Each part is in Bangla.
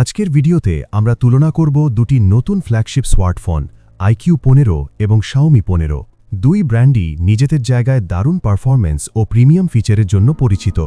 আজকের ভিডিওতে আমরা তুলনা করব দুটি নতুন ফ্ল্যাগশিপ স্মার্টফোন আইকিউ পনেরো এবং শাওমি পনেরো। দুই ব্র্যান্ডই নিজেদের জায়গায় দারুণ পারফরম্যান্স ও প্রিমিয়াম ফিচারের জন্য পরিচিত।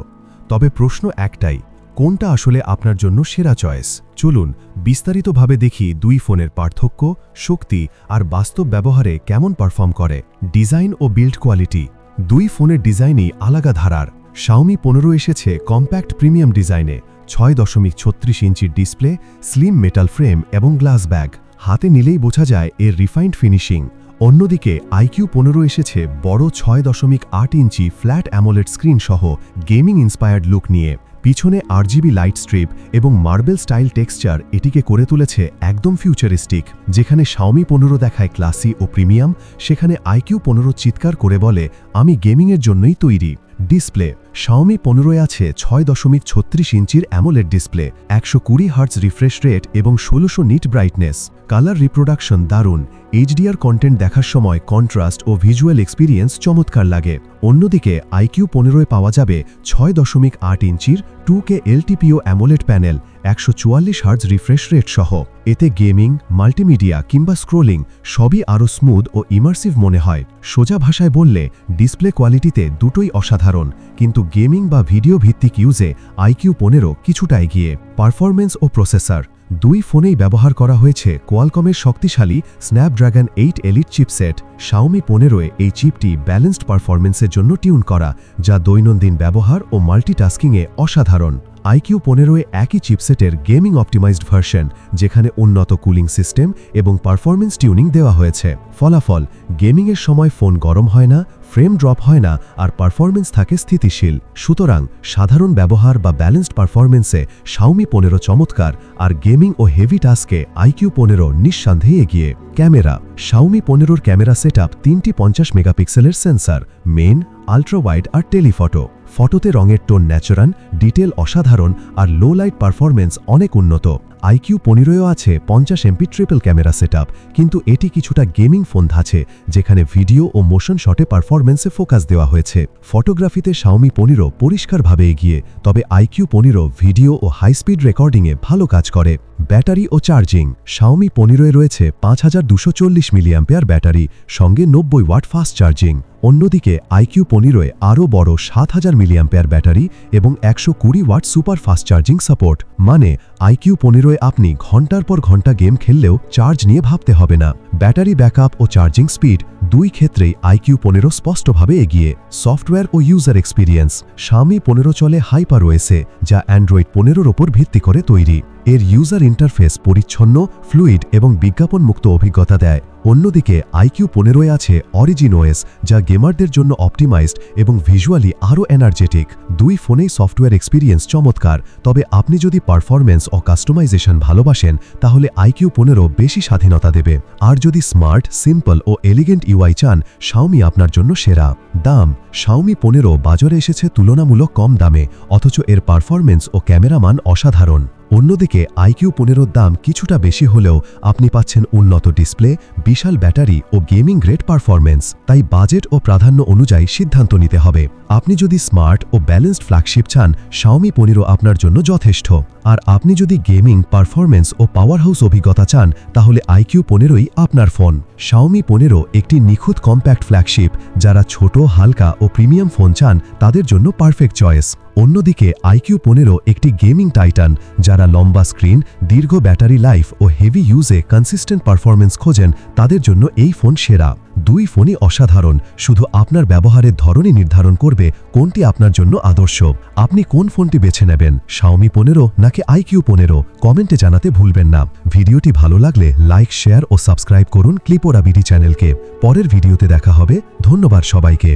তবে প্রশ্ন একটাই, কোনটা আসলে আপনার জন্য সেরা চয়েস চলুন বিস্তারিতভাবে দেখি দুই ফোনের পার্থক্য, শক্তি আর বাস্তব ব্যবহারে কেমন পারফর্ম করে ডিজাইন ও বিল্ড কোয়ালিটি দুই ফোনের ডিজাইনই আলাদা ধারার। শাওমি পনেরো এসেছে কম্প্যাক্ট প্রিমিয়াম ডিজাইনে ছয় দশমিক ছত্রিশ ইঞ্চির ডিসপ্লে স্লিম মেটাল ফ্রেম এবং গ্লাস ব্যাগ হাতে নিলেই বোঝা যায় এর রিফাইন্ড ফিনিশিং অন্যদিকে আইকিউ পনেরো এসেছে বড় ছয় দশমিক আট ইঞ্চি ফ্ল্যাট অ্যামোলেড স্ক্রিন সহ গেমিং ইন্সপায়ার্ড লুক নিয়ে। পিছনে আরজিবি লাইট স্ট্রিপ এবং মার্বেল স্টাইল টেক্সচার এটিকে করে তুলেছে একদম ফিউচারিস্টিক যেখানে শাওমি পনেরো দেখায় ক্লাসি ও প্রিমিয়াম সেখানে আইকিউ পনেরো চিৎকার করে বলে, আমি গেমিংয়ের জন্যই তৈরি। ডিসপ্লে শাওমি পনেরোয় আছে ছয় দশমিক ছত্রিশ ইঞ্চির অ্যামোলেড ডিসপ্লে, একশো কুড়ি হার্টস রিফ্রেশ রেট এবং ষোলোশো নিট ব্রাইটনেস। কালার রিপ্রোডাকশন দারুণ। এইচডিআর কন্টেন্ট দেখার সময় কন্ট্রাস্ট ও ভিজুয়াল এক্সপিরিয়েন্স চমৎকার লাগে। অন্যদিকে আইকিউ পনেরোয় পাওয়া যাবে ছয় দশমিক আট ইঞ্চির two K LTPO AMOLED panel একশো চুয়াল্লিশ হার্জ রিফ্রেশ রেট সহ। এতে গেমিং, মাল্টিমিডিয়া কিংবা স্ক্রোলিং সবই আরও স্মুথ ও ইমার্সিভ মনে হয়। সোজা ভাষায় বললে ডিসপ্লে কোয়ালিটিতে দুটোই অসাধারণ। কিন্তু গেমিং বা ভিডিও ভিত্তিক ইউজে আইকিউ পনেরো কিছুটা এগিয়ে। পারফরমেন্স ও প্রসেসর। দুই ফোনেই ব্যবহার করা হয়েছে কোয়ালকমের শক্তিশালী Snapdragon eight elite chipset Xiaomi পনেরোয় এই চিপটি ব্যালেন্সড পারফরমেন্সের জন্য টিউন করা, যা দৈনন্দিন ব্যবহার ও মাল্টিটাস্কিংয়ে অসাধারণ। আইকিউ পনেরোয় একই চিপসেটের গেমিং অপটিমাইজড ভার্সন যেখানে উন্নত কুলিং সিস্টেম এবং পারফরমেন্স টিউনিং দেওয়া হয়েছে। ফলাফল গেমিংয়ের সময় ফোন গরম হয় না ফ্রেম ড্রপ হয় না আর পারফরমেন্স থাকে স্থিতিশীল। সুতরাং সাধারণ ব্যবহার বা ব্যালেন্সড পারফরমেন্সে শাওমি পনেরো চমৎকার আর গেমিং ও হেভি টাস্কে আইকিউ পনেরো নিঃসন্দেহে এগিয়ে। ক্যামেরা। শাওমি পনেরোর ক্যামেরা সেট তিনটি পঞ্চাশ মেগাপিক্সেলের সেন্সার মেন আল্ট্রা ওয়াইড আর টেলিফটো ফটোতে রঙের টোন ন্যাচারাল ডিটেল অসাধারণ আর লো লাইট পারফরমেন্স অনেক উন্নত। আইকিউ পনেরোয়ও আছে পঞ্চাশ এমপি ট্রিপল ক্যামেরা সেট কিন্তু এটি কিছুটা গেমিং ফোন ধাছে যেখানে ভিডিও ও মোশন শটে পারফরমেন্সে ফোকাস দেওয়া হয়েছে। ফটোগ্রাফিতে শাওমি পনেরো পরিষ্কারভাবে এগিয়ে, তবে আইকিউ পনেরো ভিডিও ও হাই স্পিড রেকর্ডিংয়ে ভালো কাজ করে। ব্যাটারি ও চার্জিং, শাওমি পনেরোয় রয়েছে পাঁচ হাজার দুশো চল্লিশ মিলিয়াম্পেয়ার ব্যাটারি, সঙ্গে নব্বই ওয়াট ফাস্ট চার্জিং। অন্যদিকে আইকিউ পনেরোয় আরও বড় সাত হাজার মিলিয়াম্পেয়ার ব্যাটারি এবং একশো কুড়ি watt super fast charging support. মানে আইকিউ পনেরোয় আপনি ঘণ্টার পর ঘণ্টা গেম খেললেও চার্জ নিয়ে ভাবতে হবে না। ব্যাটারি ব্যাকআপ ও চার্জিং স্পিড দুই ক্ষেত্রেই আইকিউ পনেরো স্পষ্টভাবে এগিয়ে। সফটওয়্যার ও ইউজার এক্সপিরিয়েন্স। স্বামী পনেরো চলে হাইপার ওয়েসে যা অ্যান্ড্রয়েড পনেরোর ওপর ভিত্তি করে তৈরি। এর ইউজার ইন্টারফেস পরিচ্ছন্ন, ফ্লুইড এবং বিজ্ঞাপনমুক্ত অভিজ্ঞতা দেয়। অন্যদিকে আইকিউ পনেরোয় আছে অরিজিন ওএস যা গেমারদের জন্য অপটিমাইজড এবং ভিজুয়ালি আরও এনার্জেটিক দুই ফোনেই সফটওয়্যার এক্সপিরিয়েন্স চমৎকার। তবে আপনি যদি পারফরমেন্স ও কাস্টমাইজেশন ভালোবাসেন, তাহলে আইকিউ পনেরো বেশি স্বাধীনতা দেবে। আর যদি স্মার্ট সিম্পল ও এলিগেন্ট ইউআই চান শাওমি আপনার জন্য সেরা। দাম শাওমি পনেরো বাজারে এসেছে তুলনামূলক কম দামে, অথচ এর পারফরমেন্স ও ক্যামেরামান অসাধারণ। অন্যদিকে আইকিউ পনেরোর দাম কিছুটা বেশি হলেও আপনি পাচ্ছেন উন্নত ডিসপ্লে বিশাল ব্যাটারি ও গেমিং গ্রেড পারফরমেন্স তাই বাজেট ও প্রাধান্য অনুযায়ী সিদ্ধান্ত নিতে হবে। আপনি যদি স্মার্ট ও ব্যালেন্সড ফ্ল্যাগশিপ চান শাওমি পনেরো আপনার জন্য যথেষ্ট। আর আপনি যদি গেমিং পারফরমেন্স ও পাওয়ার হাউস অভিজ্ঞতা চান, তাহলে আইকিউ পনেরোই আপনার ফোন। শাওমি পনেরো একটি নিখুঁত কম্প্যাক্ট ফ্ল্যাগশিপ, যারা ছোট, হালকা ও প্রিমিয়াম ফোন চান, তাদের জন্য পারফেক্ট চয়েস। অন্যদিকে, আইকিউ পনেরো একটি গেমিং টাইটান, যারা লম্বা স্ক্রিন, দীর্ঘ ব্যাটারি লাইফ ও হেভি ইউজে কনসিস্টেন্ট পারফরমেন্স খোঁজেন তাদের জন্য এই ফোন সেরা। দুই ফোনই অসাধারণ। শুধু আপনার ব্যবহারের ধরনই নির্ধারণ করবে কোনটি আপনার জন্য আদর্শ। আপনি কোন ফোনটি বেছে নেবেন? শাওমি পনেরো নাকি আইকিউ পনেরো? কমেন্টে জানাতে ভুলবেন না। ভিডিওটি ভালো লাগলে লাইক, শেয়ার ও সাবস্ক্রাইব করুন ক্লিপোরা বিডি চ্যানেলকে। পরের ভিডিওতে দেখা হবে। ধন্যবাদ সবাইকে।